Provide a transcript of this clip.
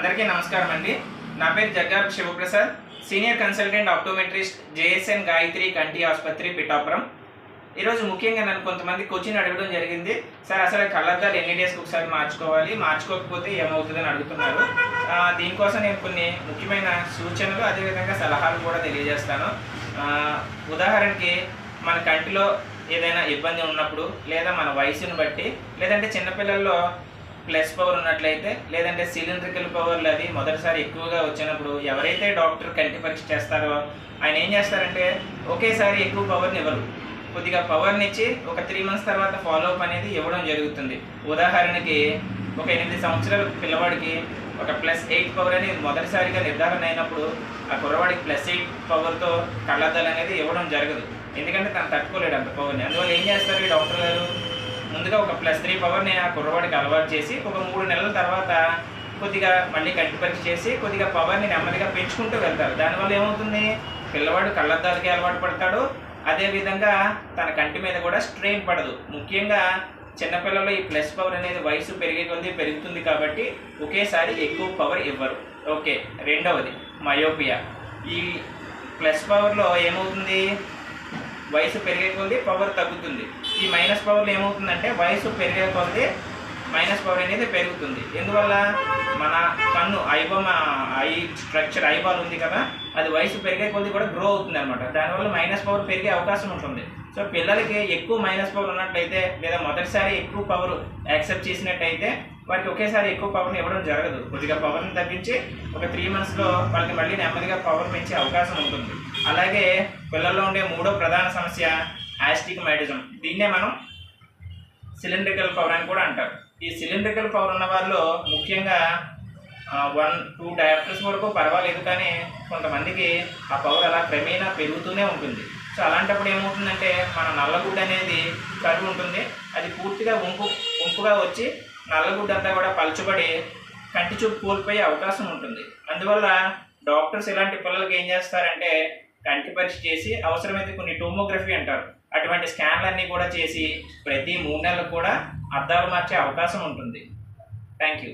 అందరికీ నమస్కారం అండి. నా పేరు Jaggar Sivaprasad. Senior consultant optometrist JSN Gayatri కంటి ఆసుపత్రి పిఠాపురం. ఈరోజు ముఖ్యంగా నన్ను కొంతమంది కోచింగ్ అడగడం జరిగింది. సార్ అసలు కళ్ళద్దాలు ఎన్ని డేస్కి ఒకసారి మార్చుకోవాలి? మార్చుకోకపోతే ఏమవుతుందని అడుగుతున్నారు. దీనికోసం నేను కొన్ని ముఖ్యమైన సూచనలు అదేవిధంగా సలహాలు కూడా తెలియజేస్తాను. ఉదాహరణకి మన కంటిలో ఏదైనా ఇబ్బంది ఉన్నప్పుడు లేదా మన వయసును బట్టి లేదంటే చిన్నపిల్లల్లో ప్లస్ పవర్ ఉన్నట్లయితే లేదంటే సిలిండ్రికల్ పవర్లు అది మొదటిసారి ఎక్కువగా వచ్చినప్పుడు ఎవరైతే డాక్టర్ కంటి పరీక్ష చేస్తారో ఆయన ఏం చేస్తారంటే ఒకేసారి ఎక్కువ పవర్ని ఇవ్వరు. కొద్దిగా పవర్ని ఇచ్చి ఒక త్రీ మంత్స్ తర్వాత ఫాలో అప్ అనేది ఇవ్వడం జరుగుతుంది. ఉదాహరణకి ఒక ఎనిమిది సంవత్సరాల పిల్లవాడికి ఒక ప్లస్ ఎయిట్ పవర్ అనేది మొదటిసారిగా నిర్ధారణ అయినప్పుడు ఆ కుర్రవాడికి ప్లస్ ఎయిట్ పవర్తో కళ్ళద్దాలు అనేది ఇవ్వడం జరగదు. ఎందుకంటే తను తట్టుకోలేడు అంత పవర్ని అందువల్ల ఏం చేస్తారు ఈ డాక్టర్ గారు? ముందుగా ఒక ప్లస్ త్రీ పవర్ని ఆ కుర్రవాడికి అలవాటు చేసి ఒక మూడు నెలల తర్వాత కొద్దిగా మళ్ళీ కంటి పరీక్ష చేసి కొద్దిగా పవర్ని నెమ్మదిగా పెంచుకుంటూ వెళ్తారు. దానివల్ల ఏమవుతుంది? పిల్లవాడు కళ్ళద్దాలకి అలవాటు పడతాడు. అదేవిధంగా తన కంటి మీద కూడా స్ట్రెయిన్ పడదు. ముఖ్యంగా చిన్నపిల్లల్లో ఈ ప్లస్ పవర్ అనేది వయసు పెరిగే కొద్దీ పెరుగుతుంది కాబట్టి ఒకేసారి ఎక్కువ పవర్ ఇవ్వరు. ఓకే రెండవది మయోపియా ఈ ప్లస్ పవర్లో ఏమవుతుంది? వయసు పెరిగే కొద్ది పవర్ తగ్గుతుంది. ఈ మైనస్ పవర్లో ఏమవుతుందంటే వయసు పెరిగే కొలది మైనస్ పవర్ అనేది పెరుగుతుంది. ఎందువల్ల? మన కన్ను ఐబొమ్మ ఐ స్ట్రక్చర్ ఐబాల్ ఉంది కదా అది వయసు పెరిగే కొద్ది కూడా గ్రో అవుతుంది అనమాట దానివల్ల మైనస్ పవర్ పెరిగే అవకాశం ఉంటుంది. సో పిల్లలకి ఎక్కువ మైనస్ పవర్ ఉన్నట్లయితే లేదా మొదటిసారి ఎక్కువ పవర్ యాక్సెప్ట్ చేసినట్టయితే వారికి ఒకేసారి ఎక్కువ పవర్ని ఇవ్వడం జరగదు. కొద్దిగా పవర్ని తగ్గించి ఒక త్రీ మంత్స్లో వాళ్ళకి మళ్ళీ నెమ్మదిగా పవర్ పెంచే అవకాశం ఉంటుంది. అలాగే పిల్లల్లో ఉండే మూడో ప్రధాన సమస్య యాస్టిగ్మైటిజం దీన్నే మనం సిలిండ్రికల్ పవర్ అని కూడా అంటారు. ఈ సిలిండ్రికల్ పవర్ ఉన్న వారిలో ముఖ్యంగా వన్ టూ డయాప్టర్స్ వరకు పర్వాలేదు కానీ కొంతమందికి ఆ పవర్ అలా క్రమేణా పెరుగుతూనే ఉంటుంది. సో అలాంటప్పుడు ఏమవుతుందంటే మన నల్లగుడ్డ అనేది కరువు ఉంటుంది. అది పూర్తిగా ఉంపు ఉంపుగా వచ్చి నల్లగుడ్డ అంతా కూడా పలుచబడి కంటి చూపు కోల్పోయే అవకాశం ఉంటుంది. అందువల్ల డాక్టర్స్ ఇలాంటి పిల్లలకి ఏం చేస్తారంటే కంటి పరీక్ష చేసి అవసరమైతే కొన్ని టోమోగ్రఫీ అంటారు. అటువంటి స్కాన్లన్నీ కూడా చేసి ప్రతి మూడు నెలలకు కూడా అద్దాలు మార్చే అవకాశం ఉంటుంది. Thank you